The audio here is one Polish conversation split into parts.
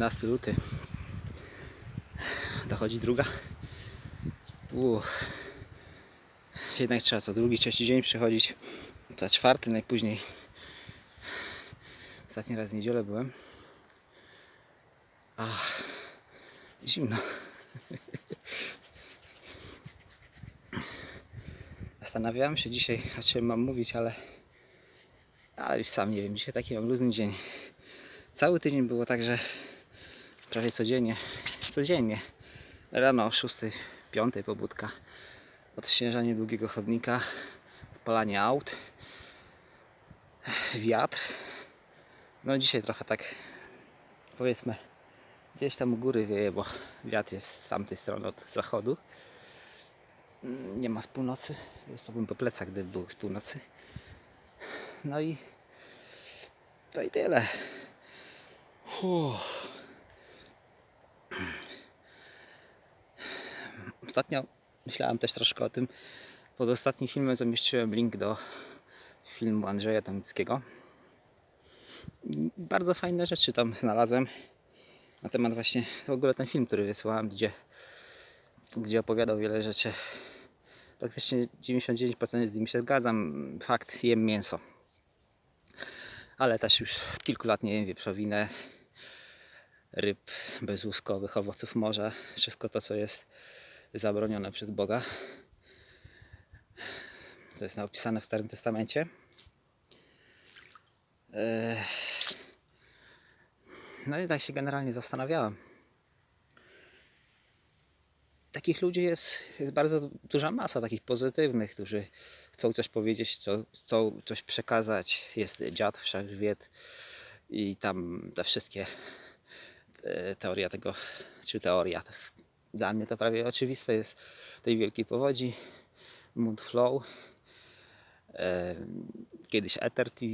13 luty. Dochodzi druga. Uuu. Jednak trzeba co drugi, trzeci dzień przychodzić. Za czwarty najpóźniej. Ostatni raz w niedzielę byłem. Ach, zimno. Zastanawiałem się dzisiaj, o czym mam mówić, ale ale już sam nie wiem, dzisiaj taki mam luźny dzień. Cały tydzień było tak, że prawie codziennie, codziennie rano o 6, 5 pobudka, odśnieżanie długiego chodnika, odpalanie aut, wiatr. No dzisiaj trochę tak powiedzmy gdzieś tam u góry wieje, bo wiatr jest z tamtej strony od zachodu. Nie ma z północy, jest to bym po plecach, gdyby był z północy. No i to i tyle. Uff. Ostatnio myślałem też troszkę o tym. Pod ostatnim filmem zamieściłem link do filmu Andrzeja Tomickiego. Bardzo fajne rzeczy tam znalazłem na temat właśnie w ogóle ten film, który wysłałem, gdzie, gdzie opowiadał wiele rzeczy. Praktycznie 99% z nim się zgadzam. Fakt, jem mięso ale też już od kilku lat nie jem wieprzowinę, ryb bezłuskowych, owoców morza, wszystko to, co jest zabronione przez Boga. To jest napisane w Starym Testamencie. Eee, No i tak się generalnie zastanawiałem. Takich ludzi jest, jest bardzo duża masa, takich pozytywnych, którzy chcą coś powiedzieć, chcą, chcą coś przekazać. Jest dziad wszechwiedz i tam te wszystkie e, teoria tego, czy teoria, dla mnie to prawie oczywiste jest tej wielkiej powodzi, Moon Flow, e, kiedyś Ether TV,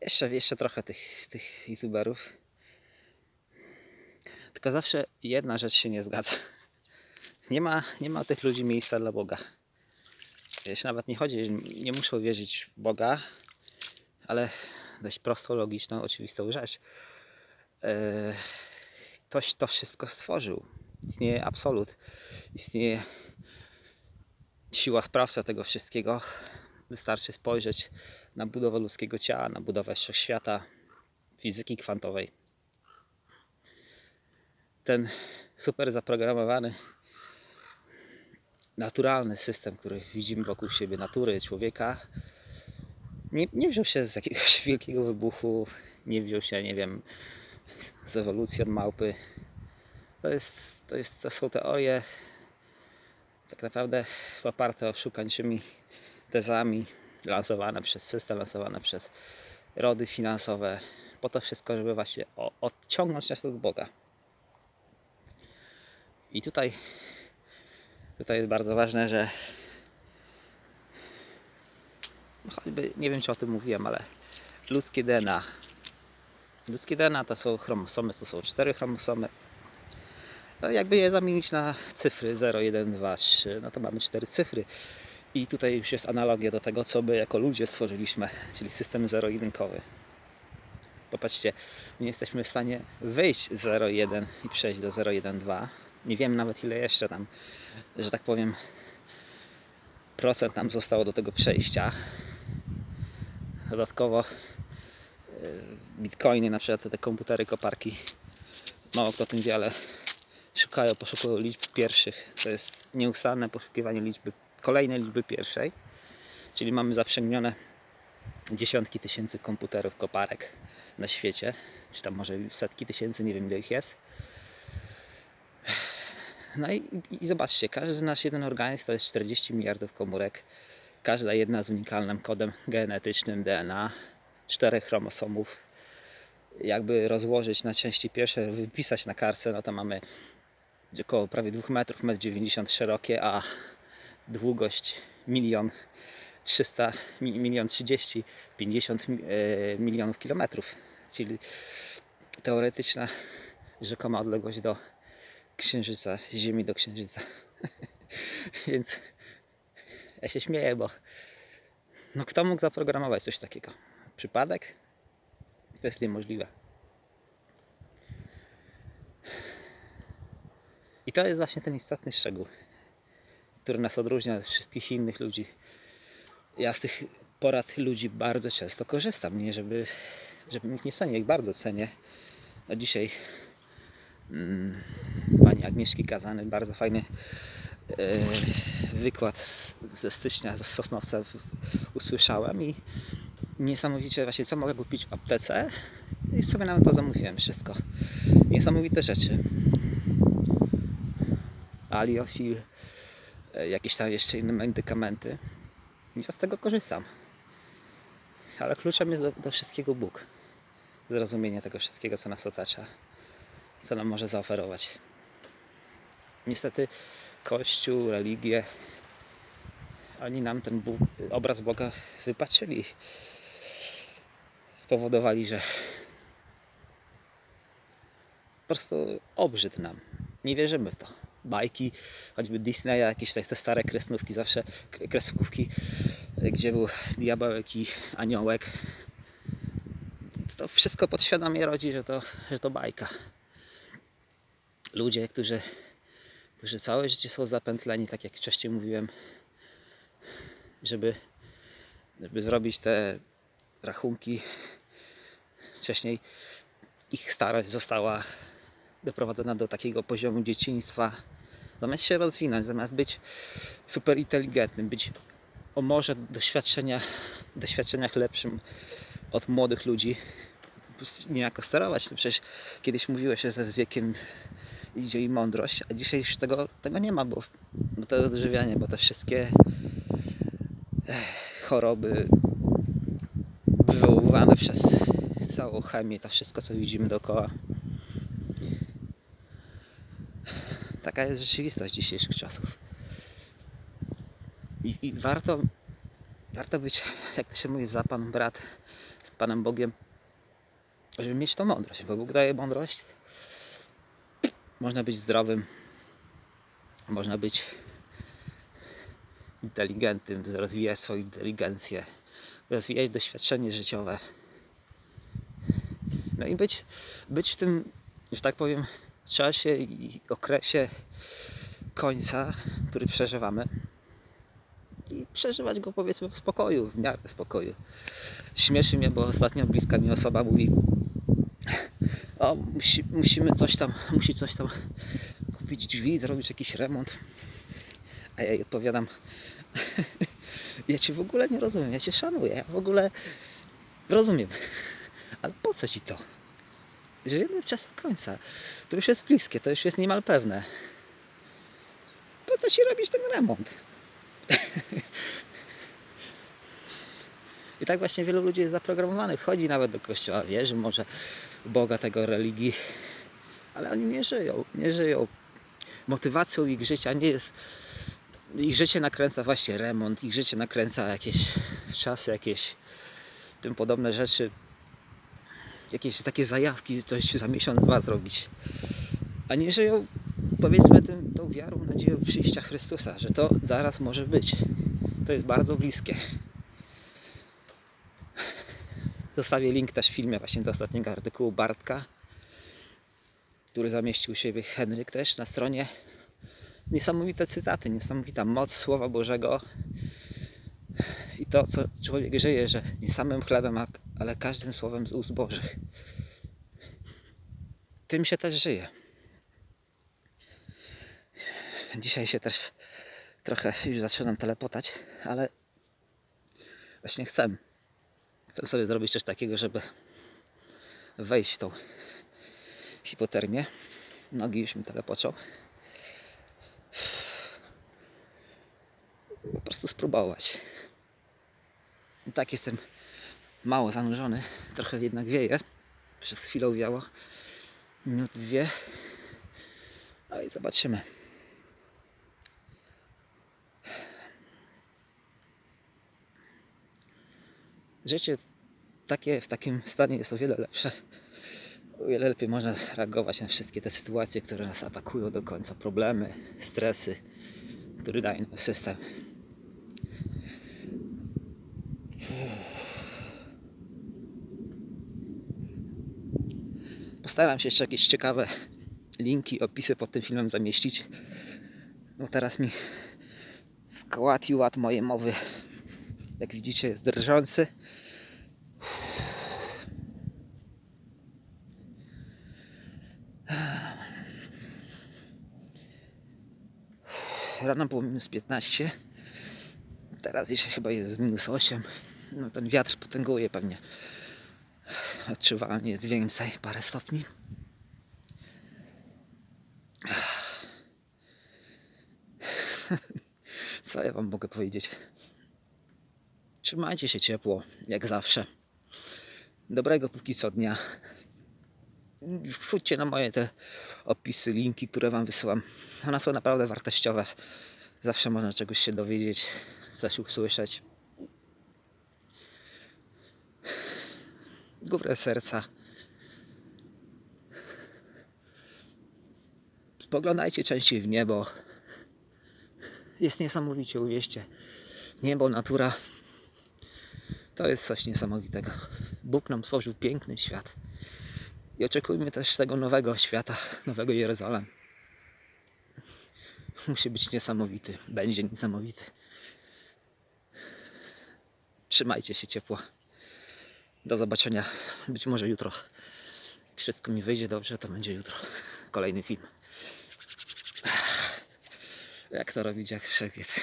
jeszcze, jeszcze trochę tych, tych youtuberów. Tylko zawsze jedna rzecz się nie zgadza. Nie ma, nie ma tych ludzi miejsca dla Boga. Wiesz, nawet nie chodzi, nie muszą wierzyć w Boga, ale dość prostą, logiczną, oczywistą rzecz. Eee, Ktoś to wszystko stworzył. Istnieje absolut. Istnieje siła sprawca tego wszystkiego. Wystarczy spojrzeć na budowę ludzkiego ciała, na budowę świata, fizyki kwantowej. Ten super zaprogramowany naturalny system, który widzimy wokół siebie, natury, człowieka, nie, nie wziął się z jakiegoś wielkiego wybuchu, nie wziął się, nie wiem, z ewolucji od małpy. To, jest, to, jest, to są teorie tak naprawdę oparte oszukańczymi tezami, lansowane przez system, lansowane przez rody finansowe, po to wszystko, żeby właśnie o- odciągnąć nas od Boga. I tutaj Tutaj jest bardzo ważne, że choćby, nie wiem czy o tym mówiłem, ale ludzkie DNA. Ludzkie DNA to są chromosomy, to są cztery chromosomy. No jakby je zamienić na cyfry 0, 1, 2, 3, no to mamy cztery cyfry. I tutaj już jest analogia do tego, co my jako ludzie stworzyliśmy, czyli system zero-jedynkowy. Popatrzcie, nie jesteśmy w stanie wyjść z 0,1 i przejść do 0,1,2. Nie wiem nawet ile jeszcze tam że tak powiem, procent nam zostało do tego przejścia. Dodatkowo e, bitcoiny, na przykład te komputery, koparki, mało kto tym wie, ale szukają, poszukują liczb pierwszych. To jest nieustanne poszukiwanie liczby, kolejnej liczby pierwszej. Czyli mamy zaprzęgnione dziesiątki tysięcy komputerów, koparek na świecie, czy tam może setki tysięcy, nie wiem ile ich jest. No i, i zobaczcie, każdy nasz jeden organizm to jest 40 miliardów komórek. Każda jedna z unikalnym kodem genetycznym DNA, czterech chromosomów. Jakby rozłożyć na części pierwsze, wypisać na kartce, no to mamy około prawie 2 metrów, 1,90 m szerokie, a długość milion 300, mi- milion 30, 50 mi- e, milionów kilometrów. Czyli teoretyczna rzekoma odległość do Księżyca, Ziemi do Księżyca. Więc ja się śmieję, bo No kto mógł zaprogramować coś takiego? Przypadek? To jest niemożliwe. I to jest właśnie ten istotny szczegół, który nas odróżnia od wszystkich innych ludzi. Ja z tych porad ludzi bardzo często korzystam, nie żeby, żeby ich nie cenię, ich bardzo cenię. No dzisiaj mm, Agnieszki Kazany bardzo fajny e, wykład ze stycznia z Sosnowca usłyszałem i niesamowicie właśnie co mogę kupić w aptece i sobie nawet to zamówiłem wszystko. Niesamowite rzeczy. Aliofil, e, jakieś tam jeszcze inne medykamenty. Ja z tego korzystam. Ale kluczem jest do, do wszystkiego Bóg. Zrozumienie tego wszystkiego, co nas otacza, co nam może zaoferować. Niestety Kościół, religie, oni nam ten Bóg, obraz Boga wypatrzyli. Spowodowali, że po prostu obrzyd nam. Nie wierzymy w to. Bajki, choćby Disneya, jakieś te stare kresnówki, zawsze kreskówki, gdzie był diabełek i aniołek. To wszystko podświadomie rodzi, że to, że to bajka. Ludzie, którzy, którzy całe życie są zapętleni, tak jak wcześniej mówiłem, żeby, żeby zrobić te rachunki. Wcześniej ich starość została doprowadzona do takiego poziomu dzieciństwa. Zamiast się rozwinąć, zamiast być super inteligentnym, być o może doświadczenia, doświadczeniach lepszym od młodych ludzi, niejako sterować. No przecież kiedyś mówiło się, że z wiekiem idzie i mądrość, a dzisiaj już tego, tego nie ma, bo, bo to odżywianie, bo te wszystkie eh, choroby wywoływane przez całą chemię, to wszystko co widzimy dookoła. Taka jest rzeczywistość dzisiejszych czasów. I, i warto, warto być, jak to się mówi, za Pan brat z Panem Bogiem, żeby mieć tą mądrość, bo Bóg daje mądrość. Można być zdrowym, można być inteligentnym, rozwijać swoją inteligencję, rozwijać doświadczenie życiowe. No i być, być w tym, że tak powiem, czasie i okresie końca, który przeżywamy i przeżywać go powiedzmy w spokoju, w miarę spokoju. Śmieszy mnie, bo ostatnio bliska mi osoba mówi o, musi, musimy coś tam, musi coś tam kupić drzwi, zrobić jakiś remont. A ja jej odpowiadam ja Cię w ogóle nie rozumiem, ja Cię szanuję, ja w ogóle rozumiem. Ale po co Ci to? Żyjemy w czasach końca. To już jest bliskie, to już jest niemal pewne. Po co Ci robić ten remont? I tak właśnie wielu ludzi jest zaprogramowanych. Chodzi nawet do kościoła, wierzy może Boga tego religii, ale oni nie żyją, nie żyją. Motywacją ich życia nie jest. Ich życie nakręca właśnie remont, ich życie nakręca jakieś czasy, jakieś tym podobne rzeczy, jakieś takie zajawki, coś za miesiąc, dwa zrobić. A nie żyją, powiedzmy, tym, tą wiarą, nadzieją przyjścia Chrystusa, że to zaraz może być. To jest bardzo bliskie. Zostawię link też w filmie właśnie do ostatniego artykułu Bartka, który zamieścił siebie Henryk też na stronie. Niesamowite cytaty, niesamowita moc Słowa Bożego i to, co człowiek żyje, że nie samym chlebem, ale każdym słowem z ust Bożych. Tym się też żyje. Dzisiaj się też trochę już zaczynam telepotać, ale właśnie chcę. Chcę sobie zrobić coś takiego, żeby wejść w tą hipotermię. Nogi już mi telepoczą. Po prostu spróbować. I tak jestem mało zanurzony, trochę jednak wieje. Przez chwilę wiało. Minuty dwie. No i zobaczymy. Życie takie, w takim stanie jest o wiele lepsze. O wiele lepiej można reagować na wszystkie te sytuacje, które nas atakują do końca. Problemy, stresy, które daje nam system. Postaram się jeszcze jakieś ciekawe linki, opisy pod tym filmem zamieścić. No teraz mi skład i ład mojej mowy, jak widzicie, jest drżący. Rano było minus 15. Teraz jeszcze chyba jest minus 8. No ten wiatr potęguje pewnie. Odczuwalnie jest więcej, parę stopni. Co ja wam mogę powiedzieć? Trzymajcie się ciepło, jak zawsze. Dobrego póki co dnia. Wchodźcie na moje te opisy, linki, które wam wysyłam. One są naprawdę wartościowe. Zawsze można czegoś się dowiedzieć, coś usłyszeć. Dobre serca. Spoglądajcie częściej w niebo. Jest niesamowicie, uwierzcie. Niebo, natura. To jest coś niesamowitego. Bóg nam tworzył piękny świat. I oczekujmy też tego nowego świata, nowego Jerozolem. Musi być niesamowity. Będzie niesamowity. Trzymajcie się ciepło. Do zobaczenia. Być może jutro. Jak wszystko mi wyjdzie dobrze, to będzie jutro. Kolejny film. Jak to robić, jak wszechwiet.